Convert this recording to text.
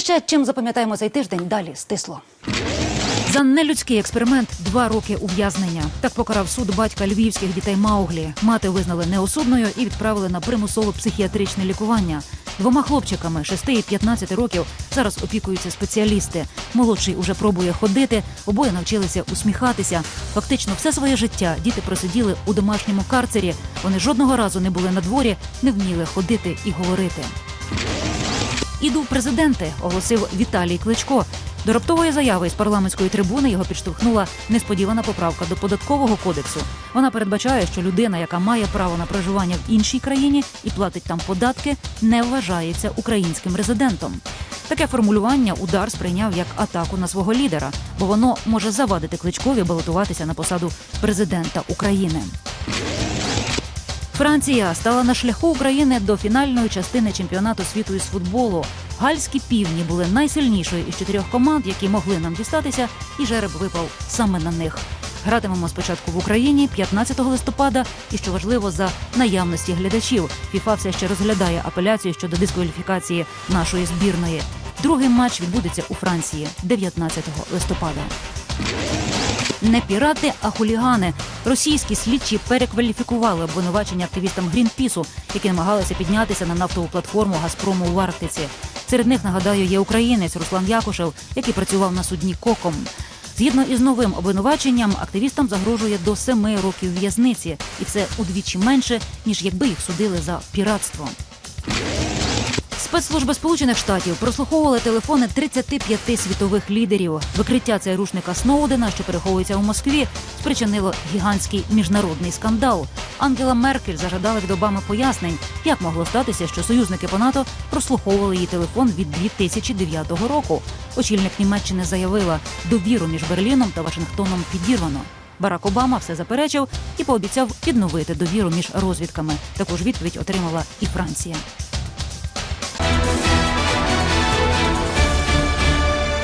ще чим запам'ятаємо цей тиждень далі стисло. За нелюдський експеримент два роки ув'язнення. Так покарав суд батька львівських дітей Мауглі. Мати визнали неосудною і відправили на примусове психіатричне лікування. Двома хлопчиками 6 і 15 років зараз опікуються спеціалісти. Молодший уже пробує ходити, обоє навчилися усміхатися. Фактично, все своє життя діти просиділи у домашньому карцері. Вони жодного разу не були на дворі, не вміли ходити і говорити. Іду в президенти, оголосив Віталій Кличко. До раптової заяви з парламентської трибуни його підштовхнула несподівана поправка до податкового кодексу. Вона передбачає, що людина, яка має право на проживання в іншій країні і платить там податки, не вважається українським резидентом. Таке формулювання удар сприйняв як атаку на свого лідера, бо воно може завадити кличкові балотуватися на посаду президента України. Франція стала на шляху України до фінальної частини чемпіонату світу із футболу. Гальські півні були найсильнішою із чотирьох команд, які могли нам дістатися, і жереб випав саме на них. Гратимемо спочатку в Україні 15 листопада, і що важливо за наявності глядачів. ФІФА все ще розглядає апеляцію щодо дискваліфікації нашої збірної. Другий матч відбудеться у Франції 19 листопада. Не пірати, а хулігани. Російські слідчі перекваліфікували обвинувачення активістам Грінпісу, які намагалися піднятися на нафтову платформу Газпрому в Арктиці. Серед них нагадаю є українець Руслан Якушев, який працював на судні Коком. Згідно із новим обвинуваченням, активістам загрожує до семи років в'язниці, і це удвічі менше ніж якби їх судили за піратство. Спецслужби Сполучених Штатів прослуховували телефони 35 світових лідерів. Викриття цейрушника Сноудена, що переховується у Москві, спричинило гігантський міжнародний скандал. Ангела Меркель зажадала від пояснень, як могло статися, що союзники по НАТО прослуховували її телефон від 2009 року. Очільник Німеччини заявила, довіру між Берліном та Вашингтоном підірвано. Барак Обама все заперечив і пообіцяв відновити довіру між розвідками. Таку ж відповідь отримала і Франція.